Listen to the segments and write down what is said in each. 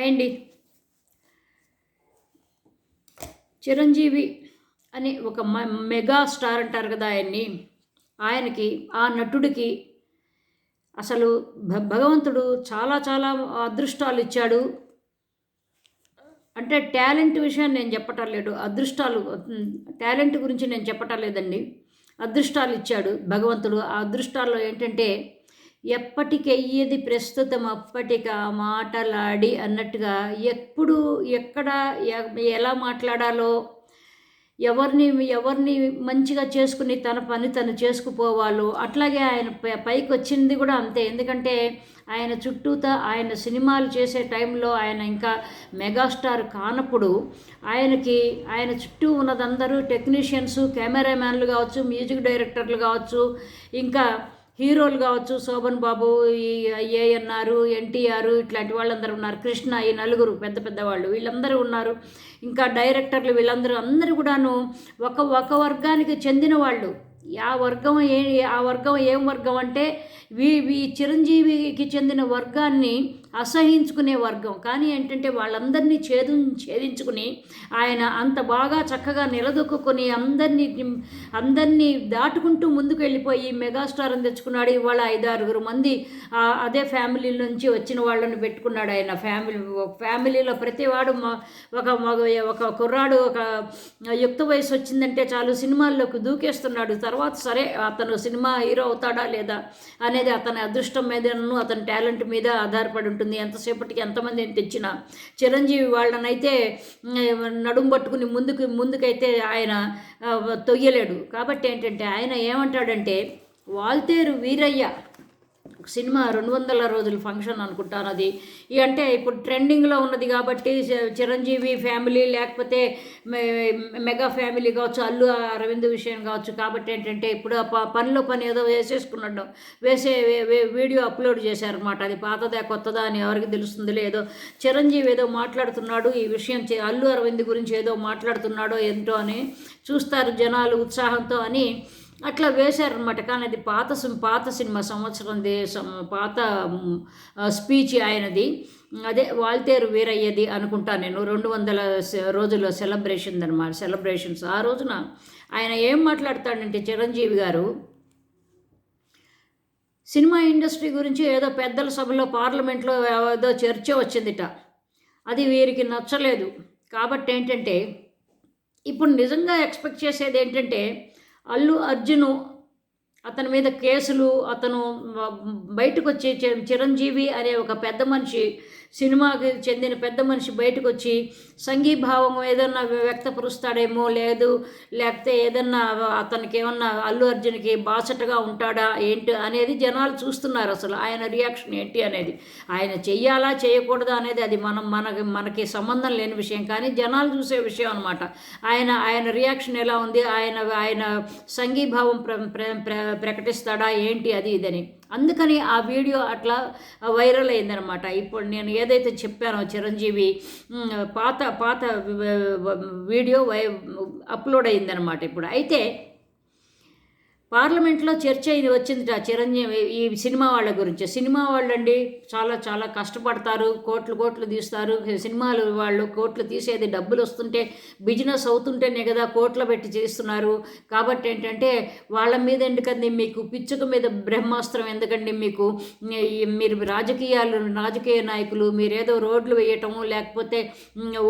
అయండి చిరంజీవి అని ఒక మ- మెగా స్టార్ అంటారు కదా ఆయన్ని. ఆయనకి ఆ నటుడికి అసలు భ- భగవంతుడు చాలా చాలా అదృష్టాలు ఇచ్చాడు. అంటే టాలెంట్ విషయాన్ని నేను చెప్పటం లేదు అదృష్టాలు టాలెంట్ గురించి నేను చెప్పటం లేదండి. అదృష్టాలు ఇచ్చాడు భగవంతుడు. ఆ అదృష్టాల్లో ఏంటంటే ఎప్పటికెయ్యేది ప్రస్తుతం అప్పటిక మాటలాడి అన్నట్టుగా ఎప్పుడు ఎక్కడ ఎలా మాట్లాడాలో ఎవరిని ఎవరిని మంచిగా చేసుకుని తన పని తను చేసుకుపోవాలో అట్లాగే ఆయన పై- పైకి వచ్చింది కూడా అంతే. ఎందుకంటే ఆయన చుట్టూతా ఆయన సినిమాలు చేసే టైంలో ఆయన ఇంకా మెగాస్టార్ కానప్పుడు ఆయనకి ఆయన చుట్టూ ఉన్నదందరూ టెక్నీషియన్స్ కెమెరామ్యాన్లు కావచ్చు మ్యూజిక్ డైరెక్టర్లు కావచ్చు ఇంకా హీరోలు కావచ్చు శోభన్ బాబు ఈ ఏఎన్ఆర్ ఎన్టీఆర్ ఇట్లాంటి వాళ్ళందరూ ఉన్నారు. కృష్ణ ఈ నలుగురు పెద్ద పెద్ద వాళ్ళు. వీళ్ళందరూ ఉన్నారు. ఇంకా డైరెక్టర్లు వీళ్ళందరూ అందరూ కూడాను ఒక ఒక వర్గానికి చెందిన వాళ్ళు. ఆ వర్గం ఏ ఆ వర్గం ఏం వర్గం అంటే వీ వీ చిరంజీవికి చెందిన వర్గాన్ని అసహించుకునే వర్గం. కానీ ఏంటంటే వాళ్ళందరినీ ఛేదు ఛేదించుకుని ఆయన అంత బాగా చక్కగా నిలదొక్కుని అందరినీ అందరినీ దాటుకుంటూ ముందుకు వెళ్ళిపోయి మెగాస్టార్ని తెచ్చుకున్నాడు. ఇవాళ ఐదారుగురు మంది అదే ఫ్యామిలీ నుంచి వచ్చిన వాళ్ళని పెట్టుకున్నాడు ఆయన. ఫ్యామిలీ ఫ్యామిలీలో ప్రతివాడు ఒక మగ ఒక కుర్రాడు ఒక యుక్త వయసు వచ్చిందంటే చాలు సినిమాల్లోకి దూకేస్తున్నాడు. తర్వాత సరే అతను సినిమా హీరో అవుతాడా లేదా అనేది అతని అదృష్టం మీదను అతని టాలెంట్ మీద ఆధారపడి ఉంటుంది. ఎంతసేపటికి ఎంతమంది తెచ్చినా చిరంజీవి వాళ్ళనైతే నడుం పట్టుకుని ముందుకు ముందుకైతే ఆయన తొయ్యలేడు. కాబట్టి ఏంటంటే ఆయన ఏమంటాడంటే వాల్తేరు వీరయ్య సినిమా రెండు వందల రోజుల ఫంక్షన్ అనుకుంటాను అది. అంటే ఇప్పుడు ట్రెండింగ్లో ఉన్నది కాబట్టి చిరంజీవి ఫ్యామిలీ లేకపోతే మె- మెగా ఫ్యామిలీ కావచ్చు అల్లు అరవింద్ విషయం కావచ్చు కాబట్టి ఏంటంటే ఇప్పుడు ప- పనిలో పని ఏదో వేసేసుకున్నాడు వేసే వే- వీడియో అప్లోడ్ చేశారనమాట అది పాతదా కొత్తదా అని ఎవరికి తెలుస్తుంది లేదో. చిరంజీవి ఏదో మాట్లాడుతున్నాడు ఈ విషయం అల్లు అరవింద్ గురించి ఏదో మాట్లాడుతున్నాడో ఏంటో అని చూస్తారు జనాలు ఉత్సాహంతో అని అట్లా వేశారనమాట కానీ అది పాత పాత సినిమా సంవత్సరం దేశం పాత స్పీచ్ ఆయనది. అదే వాల్తేరు వీరయ్యది అనుకుంటా నేను. రెండు వందల రోజుల సెలబ్రేషన్ అనమాట సెలబ్రేషన్స్. ఆ రోజున ఆయన ఏం మాట్లాడతాడంటే చిరంజీవి గారు సినిమా ఇండస్ట్రీ గురించి ఏదో పెద్దల సభలో పార్లమెంట్లో ఏదో చర్చ వచ్చిందిట. అది వీరికి నచ్చలేదు. కాబట్టి ఏంటంటే ఇప్పుడు నిజంగా ఎక్స్పెక్ట్ చేసేది ఏంటంటే అల్లు అర్జును అతని మీద కేసులు అతను బయటకు వచ్చే చి- చిరంజీవి అనే ఒక పెద్ద మనిషి సినిమాకి చెందిన పెద్ద మనిషి బయటకు వచ్చి సంఘీభావం ఏదన్నా వ్యక్తపరుస్తాడేమో లేదు. లేకపోతే ఏదన్నా అతనికి ఏమన్నా అల్లు అర్జున్కి బాసటగా ఉంటాడా ఏంటి అనేది జనాలు చూస్తున్నారు అసలు. ఆయన రియాక్షన్ ఏంటి అనేది. ఆయన చెయ్యాలా చేయకూడదా అనేది అది మనం మనకి మనకి సంబంధం లేని విషయం. కానీ జనాలు చూసే విషయం అనమాట ఆయన ఆయన రియాక్షన్ ఎలా ఉంది? ఆయన ఆయన సంఘీభావం ప్ర ప్ర- ప్రకటిస్తాడా? ఏంటి అది ఇదని. అందుకని ఆ వీడియో అట్లా వైరల్ అయిందనమాట ఇప్పుడు నేను ఏదైతే చెప్పానో చిరంజీవి పాత పాత వీడియో వై అప్లోడ్ అయిందనమాట ఇప్పుడు. అయితే పార్లమెంట్లో చర్చ ఇది వచ్చిందిట చిరంజీవి ఈ సినిమా వాళ్ళ గురించి. సినిమా వాళ్ళండి చాలా చాలా కష్టపడతారు కోట్లు కోట్లు తీస్తారు. సినిమాలు వాళ్ళు కోట్లు తీసేది డబ్బులు వస్తుంటే బిజినెస్ అవుతుంటేనే కదా కోట్లు పెట్టి చేస్తున్నారు. కాబట్టి ఏంటంటే వాళ్ళ మీద ఎందుకండి మీకు పిచ్చుక మీద బ్రహ్మాస్త్రం ఎందుకండి మీకు? మీరు రాజకీయాలు రాజకీయ నాయకులు మీరేదో రోడ్లు వేయటము లేకపోతే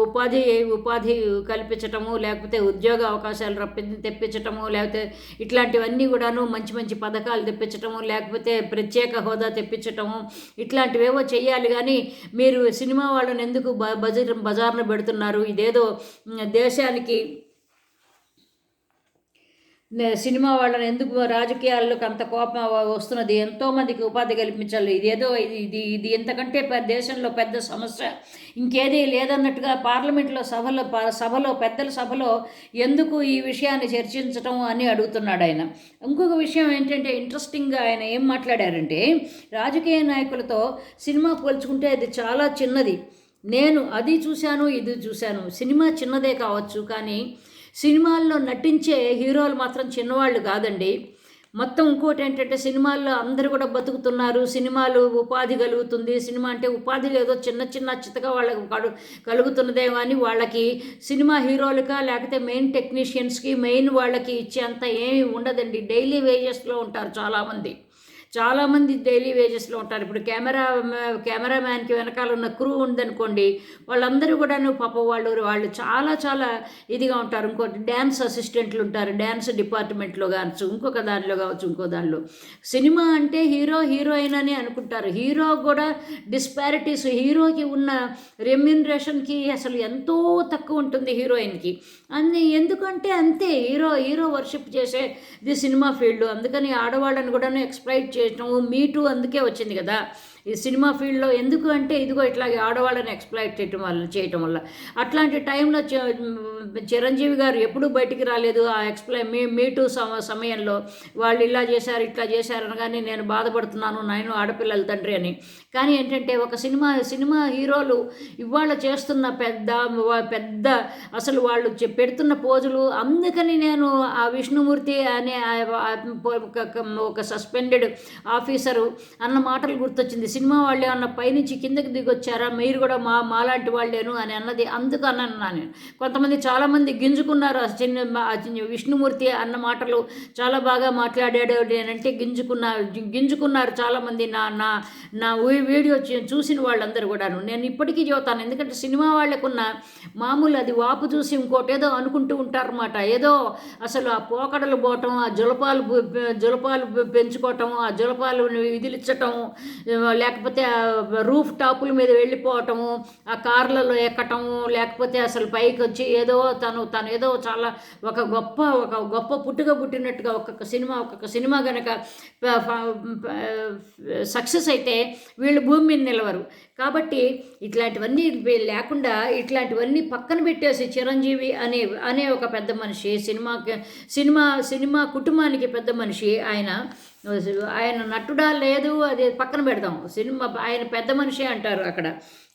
ఉపాధి ఉపాధి కల్పించటము లేకపోతే ఉద్యోగ అవకాశాలు రప్పి తెప్పించటము లేకపోతే ఇట్లాంటివన్నీ కూడాను మంచి మంచి పథకాలు తెప్పించటము లేకపోతే ప్రత్యేక హోదా తెప్పించటము ఇట్లాంటివేవో చేయాలి కానీ మీరు సినిమా వాళ్ళని ఎందుకు బ బజార్ బజార్ను పెడుతున్నారు? ఇదేదో దేశానికి సినిమా వాళ్ళని ఎందుకు రాజకీయాల్లోకి అంత కోపం వస్తున్నది? ఎంతోమందికి ఉపాధి కల్పించాలి. ఇదేదో ఇది ఇది ఇది ఇంతకంటే దేశంలో పెద్ద సమస్య. ఇంకేదీ లేదన్నట్టుగా పార్లమెంట్లో సభలో ప- సభలో పెద్దల సభలో ఎందుకు ఈ విషయాన్ని చర్చించటం అని అడుగుతున్నాడు ఆయన. ఇంకొక విషయం ఏంటంటే ఇంట్రెస్టింగ్గా ఆయన ఏం మాట్లాడారంటే రాజకీయ నాయకులతో సినిమా పోల్చుకుంటే అది చాలా చిన్నది. నేను అది చూశాను ఇది చూశాను. సినిమా చిన్నదే కావచ్చు కానీ సినిమాల్లో నటించే హీరోలు మాత్రం చిన్నవాళ్ళు కాదండి. మొత్తం ఇంకోటి ఏంటంటే సినిమాల్లో అందరూ కూడా బతుకుతున్నారు. సినిమాలు ఉపాధి కలుగుతుంది. సినిమా అంటే ఉపాధి లేదో చిన్న చిన్న చిత్తగా వాళ్ళకి కలు కలుగుతున్నదే అని వాళ్ళకి సినిమా హీరోలుగా లేకపోతే మెయిన్ టెక్నీషియన్స్కి మెయిన్ వాళ్ళకి ఇచ్చేంత ఏమీ ఉండదండి. డైలీ వేజెస్లో ఉంటారు చాలామంది. చాలామంది డైలీ వేజెస్లో ఉంటారు. ఇప్పుడు కెమెరా కెమెరా మ్యాన్కి వెనకాల ఉన్న క్రూ ఉందనుకోండి వాళ్ళందరూ కూడాను పాప వాళ్ళు వాళ్ళు చాలా చాలా ఇదిగా ఉంటారు. ఇంకోటి డ్యాన్స్ అసిస్టెంట్లు ఉంటారు. డ్యాన్స్ డిపార్ట్మెంట్లో కావచ్చు ఇంకొక దానిలో కావచ్చు ఇంకో దానిలో. సినిమా అంటే హీరో హీరోయిన్ అని అనుకుంటారు. హీరో కూడా డిస్పారిటీస్ హీరోకి ఉన్న రెమ్యూనరేషన్కి అసలు ఎంతో తక్కువ ఉంటుంది హీరోయిన్కి. అన్ని ఎందుకంటే అంతే హీరో హీరో వర్షిప్ చేసేది సినిమా ఫీల్డ్. అందుకని ఆడవాళ్ళని కూడా ఎక్స్ప్లైట్ చేయటం మీటూ అందుకే వచ్చింది కదా. ఈ సినిమా ఫీల్డ్లో ఎందుకు అంటే ఇదిగో ఇట్లాగే ఆడవాళ్ళని ఎక్స్ప్లైట్ చేయటం వల్ల చేయటం వల్ల. అట్లాంటి టైంలో చిరంజీవి గారు ఎప్పుడూ బయటికి రాలేదు. ఆ ఎక్స్ప్లై మీ మీటూ సమ సమయంలో వాళ్ళు ఇలా చేశారు ఇట్లా చేశారు అనగానే నేను బాధపడుతున్నాను నేను ఆడపిల్లల తండ్రి అని. కానీ ఏంటంటే ఒక సినిమా సినిమా హీరోలు ఇవాళ చేస్తున్న పెద్ద పెద్ద అసలు వాళ్ళు పెడుతున్న పోజులు అందుకని నేను ఆ విష్ణుమూర్తి అనే ఒక సస్పెండెడ్ ఆఫీసరు అన్న మాటలు గుర్తొచ్చింది. సినిమా వాళ్ళే అన్న పైనుంచి కిందకి దిగొచ్చారా? మీరు కూడా మా మాలాంటి వాళ్ళేను అని అన్నది అందుకు అన్నాను నేను. కొంతమంది చాలామంది గింజుకున్నారు. చిన్న విష్ణుమూర్తి అన్న మాటలు చాలా బాగా మాట్లాడాడు నేనంటే గింజుకున్నారు గింజుకున్నారు చాలామంది నా నా నా వీడియో చూసిన వాళ్ళందరూ కూడాను. నేను ఇప్పటికీ చెబుతాను ఎందుకంటే సినిమా వాళ్ళకున్న మామూలు అది వాపు చూసి ఇంకోటి ఏదో అనుకుంటూ ఉంటారన్నమాట. ఏదో అసలు ఆ పోకడలు పోవటం ఆ జులపాలు జులపాలు పెంచుకోవటం ఆ జులపాలు విదిలించటం లేకపోతే రూఫ్ టాపుల మీద వెళ్ళిపోవటము ఆ కార్లలో ఎక్కటము లేకపోతే అసలు పైకి వచ్చి ఏదో తను తను ఏదో చాలా ఒక గొప్ప ఒక గొప్ప పుట్టుక పుట్టినట్టుగా ఒక్కొక్క సినిమా ఒక్కొక్క సినిమా కనుక సక్సెస్ అయితే వీళ్ళు భూమి మీద నిలవరు. కాబట్టి ఇట్లాంటివన్నీ లేకుండా ఇట్లాంటివన్నీ పక్కన పెట్టేసి చిరంజీవి అనే అనే ఒక పెద్ద మనిషి సినిమాకి సినిమా సినిమా కుటుంబానికి పెద్ద మనిషి ఆయన. ఆయన నటుడా లేదు అది పక్కన పెడదాం. సినిమా ఆయన పెద్ద మనిషి అంటారు అక్కడ.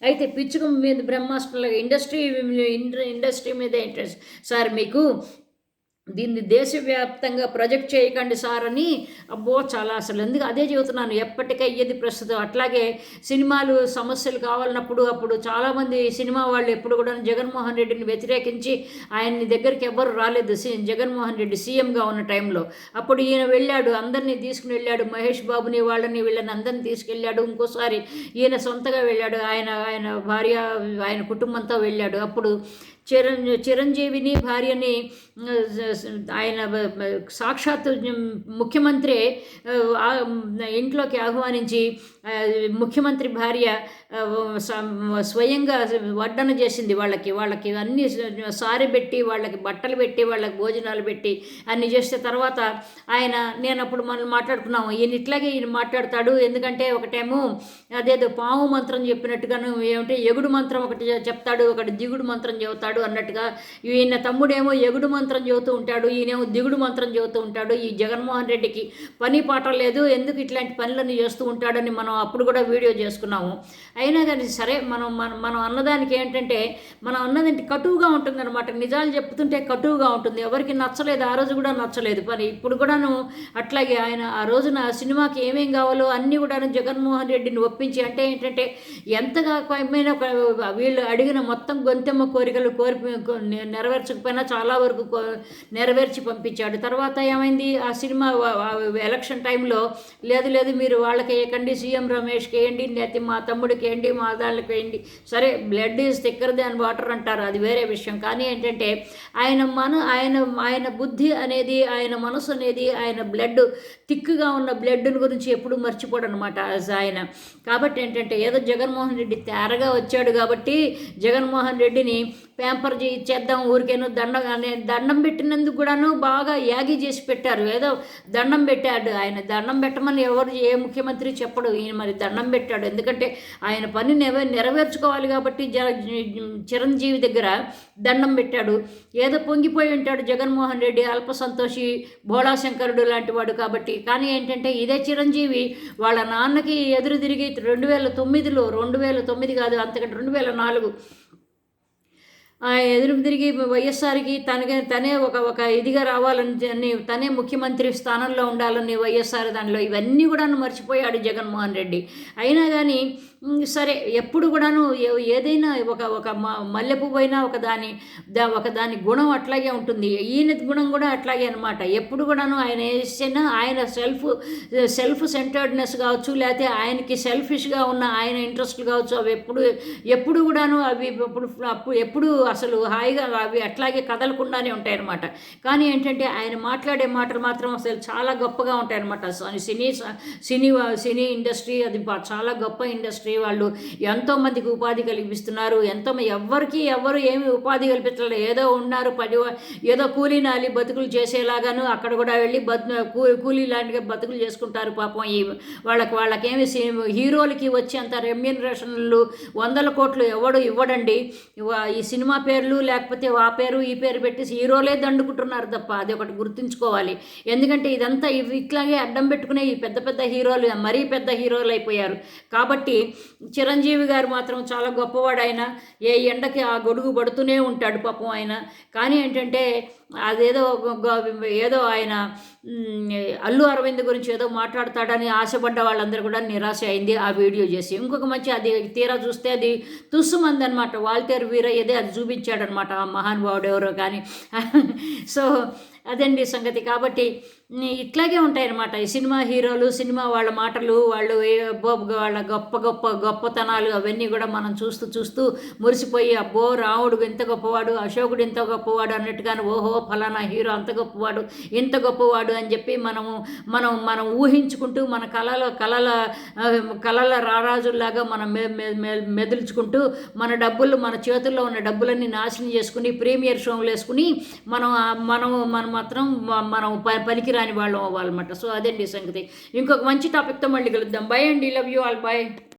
అయితే పిచ్చుక మీద బ్రహ్మాస్త్రంలో ఇండస్ట్రీ ఇండస్ట్రీ మీద ఇంట్రెస్ట్ సార్ మీకు దీన్ని దేశవ్యాప్తంగా ప్రొజెక్ట్ చేయకండి సార్ అని అబ్బో చాలా అసలు ఎందుకు అదే చెబుతున్నాను. ఎప్పటికయ్యేది ప్రస్తుతం. అట్లాగే సినిమాలు సమస్యలు కావాలన్నప్పుడు అప్పుడు చాలామంది సినిమా వాళ్ళు ఎప్పుడు కూడా జగన్మోహన్ రెడ్డిని వ్యతిరేకించి ఆయన్ని దగ్గరికి ఎవ్వరు రాలేదు. జగన్మోహన్ రెడ్డి సీఎంగా ఉన్న టైంలో అప్పుడు ఈయన వెళ్ళాడు అందరినీ తీసుకుని వెళ్ళాడు మహేష్ బాబుని వాళ్ళని వీళ్ళని అందరిని తీసుకెళ్ళాడు ఇంకోసారి ఈయన సొంతగా వెళ్ళాడు ఆయన ఆయన భార్య ఆయన కుటుంబంతో వెళ్ళాడు. అప్పుడు చిరం చిరంజీవిని భార్యని ఆయన సాక్షాత్ ముఖ్యమంత్రి ఇంట్లోకి ఆహ్వానించి ముఖ్యమంత్రి భార్య స్వయంగా వడ్డన చేసింది వాళ్ళకి. వాళ్ళకి అన్ని సారి పెట్టి వాళ్ళకి బట్టలు పెట్టి వాళ్ళకి భోజనాలు పెట్టి అన్ని చేస్తే తర్వాత ఆయన నేను అప్పుడు మనం మాట్లాడుకున్నాము. ఈయన ఇట్లాగే ఈయన మాట్లాడతాడు. ఎందుకంటే ఒకటేమో అదేదో పాము మంత్రం చెప్పినట్టుగాను ఏమంటే? ఎగుడు మంత్రం ఒకటి చెప్తాడు. ఒకటి దిగుడు మంత్రం చెబుతాడు. అన్నట్టుగా ఈయన తమ్ముడేమో ఎగుడు మంత్రం చెబుతూ ఉంటాడు ఈయనేమో దిగుడు మంత్రం చెబుతూ ఉంటాడు. ఈ జగన్మోహన్ రెడ్డికి పని పాట లేదు ఎందుకు ఇట్లాంటి పనులను చేస్తూ ఉంటాడని మనం అప్పుడు కూడా వీడియో చేసుకున్నాము. అయినా కానీ సరే మనం మనం మనం అన్నదానికి ఏంటంటే మనం అన్నదంటే కటువుగా ఉంటుందన్నమాట. నిజాలు చెప్తుంటే కటువుగా ఉంటుంది. ఎవరికి నచ్చలేదు ఆ రోజు కూడా నచ్చలేదు. పని ఇప్పుడు కూడాను అట్లాగే ఆయన ఆ రోజున సినిమాకి ఏమేం కావాలో అన్నీ కూడాను జగన్మోహన్ రెడ్డిని ఒప్పించి అంటే ఏంటంటే ఎంతగా ఏమైనా వీళ్ళు అడిగిన మొత్తం గొంతెమ్మ కోరికలు కోరి నెరవేర్చకపోయినా చాలా వరకు నెరవేర్చి పంపించాడు. తర్వాత ఏమైంది? ఆ సినిమా ఎలక్షన్ టైంలో లేదు లేదు మీరు వాళ్ళకి వేయకండి సీఎం రమేష్కి వేయండి లేకపోతే మా తమ్ముడికి వేయండి మా దాళ్ళకి వేయండి. సరే blood is thicker than water అంటారు అది వేరే విషయం. కానీ ఏంటంటే ఆయన మన ఆయన ఆయన బుద్ధి అనేది ఆయన మనసు అనేది ఆయన బ్లడ్ థిక్గా ఉన్న బ్లడ్ని గురించి ఎప్పుడు మర్చిపోడు అనమాట ఆయన. కాబట్టి ఏంటంటే ఏదో జగన్మోహన్ రెడ్డి తేరగా వచ్చాడు కాబట్టి జగన్మోహన్ రెడ్డిని పేపర్ చేద్దాం ఊరికేను దండం దండం పెట్టినందుకు కూడాను బాగా యాగి చేసి పెట్టారు. ఏదో దండం పెట్టాడు. ఆయన దండం పెట్టమని ఎవరు ఏ ముఖ్యమంత్రి చెప్పడు. ఈయన మరి దండం పెట్టాడు. ఎందుకంటే ఆయన పని నెరవేర్చుకోవాలి కాబట్టి జ చిరంజీవి దగ్గర దండం పెట్టాడు. ఏదో పొంగిపోయి ఉంటాడు జగన్మోహన్ రెడ్డి అల్ప సంతోషి భోళాశంకరుడు లాంటి వాడు కాబట్టి. కానీ ఏంటంటే ఇదే చిరంజీవి వాళ్ళ నాన్నకి ఎదురు తిరిగి రెండు వేల తొమ్మిదిలో రెండు వేల తొమ్మిది కాదు అంతకంటే రెండు వేల నాలుగు ఎదురు తిరిగి వైఎస్ఆర్కి తనకే తనే ఒక ఒక ఇదిగా రావాలని తనే ముఖ్యమంత్రి స్థానంలో ఉండాలని వైఎస్ఆర్ దానిలో ఇవన్నీ కూడా మర్చిపోయాడు జగన్మోహన్ రెడ్డి. అయినా కానీ సరే ఎప్పుడు కూడాను ఏదైనా ఒక ఒక మ- మల్లె అయినా ఒక దాని ఒక దాని గుణం అట్లాగే ఉంటుంది. ఈయన గుణం కూడా అట్లాగే అనమాట ఎప్పుడు కూడాను ఆయన వేసినా ఆయన సెల్ఫ్ సెల్ఫ్ సెంటర్డ్నెస్ కావచ్చు లేకపోతే ఆయనకి సెల్ఫిష్గా ఉన్న ఆయన ఇంట్రెస్ట్లు కావచ్చు అవి ఎప్పుడు ఎప్పుడు కూడాను అవి ఇప్పుడు అప్పుడు ఎప్పుడు అసలు హాయిగా అవి అట్లాగే కదలకుండానే ఉంటాయి అనమాట కానీ ఏంటంటే ఆయన మాట్లాడే మాటలు మాత్రం అసలు చాలా గొప్పగా ఉంటాయన్నమాట. సినీ సినీ సినీ ఇండస్ట్రీ అది చాలా గొప్ప ఇండస్ట్రీ వాళ్ళు ఎంతోమందికి ఉపాధి కల్పిస్తున్నారు. ఎంతో ఎవరికి ఎవరు ఏమి ఉపాధి కల్పించలేదు ఏదో ఉన్నారు పది ఏదో కూలీ నాలి బతుకులు చేసేలాగాను అక్కడ కూడా వెళ్ళి బతు కూలీ లాంటిగా బతుకులు చేసుకుంటారు పాపం ఈ వాళ్ళకి వాళ్ళకేమి సి- హీరోలకి వచ్చేంత రెమ్యూనరేషన్లు వందల కోట్లు ఎవడు ఇవ్వడండి. ఈ సినిమా పేర్లు లేకపోతే ఆ పేరు ఈ పేరు పెట్టేసి హీరోలే దండుకుంటున్నారు తప్ప అది ఒకటి గుర్తుంచుకోవాలి. ఎందుకంటే ఇదంతా ఇవి ఇట్లాగే అడ్డం పెట్టుకునే ఈ పెద్ద పెద్ద హీరోలు మరీ పెద్ద హీరోలు అయిపోయారు. కాబట్టి చిరంజీవి గారు మాత్రం చాలా గొప్పవాడు ఆయన. ఏ ఎండకి ఆ గొడుగు పడుతూనే ఉంటాడు పాపం ఆయన. కానీ ఏంటంటే అదేదో ఏదో ఆయన అల్లు అరవింద్ గురించి ఏదో మాట్లాడతాడని ఆశపడ్డ వాళ్ళందరూ కూడా నిరాశ అయింది ఆ వీడియో చేసి. ఇంకొక మంచి అది తీరా చూస్తే అది తుస్సుమంది అనమాట వాల్తేరు వీరయ్యదే అది చూపించాడనమాట. ఆ మహానుభావుడు ఎవరో కానీ. సో అదండి సంగతి. కాబట్టి ఇట్లాగే ఇట్లాగే ఉంటాయన్నమాట. ఈ సినిమా హీరోలు సినిమా వాళ్ళ మాటలు వాళ్ళు వాళ్ళ గొప్ప గొప్ప గొప్పతనాలు అవన్నీ కూడా మనం చూస్తూ చూస్తూ మురిసిపోయి అబ్బో రాముడు ఇంత గొప్పవాడు అశోకుడు ఇంత గొప్పవాడు అన్నట్టుగానే ఓహో ఫలానా హీరో అంత గొప్పవాడు ఇంత గొప్పవాడు అని చెప్పి మనము మనం మనం ఊహించుకుంటూ మన కళల కళల కళల రారాజుల్లాగా మనం మె మెదులుచుకుంటూ మన డబ్బులు మన చేతుల్లో ఉన్న డబ్బులన్నీ నాశనం చేసుకుని ప్రీమియర్ షోలు వేసుకుని మనం మనం మనం మాత్రం మనం ప- పనికిరాని వాళ్ళం అవ్వాలన్నమాట. సో అదండి సంగతి. ఇంకొక మంచి టాపిక్తో మళ్ళీ కలుద్దాం. బై అండి. Love you all bye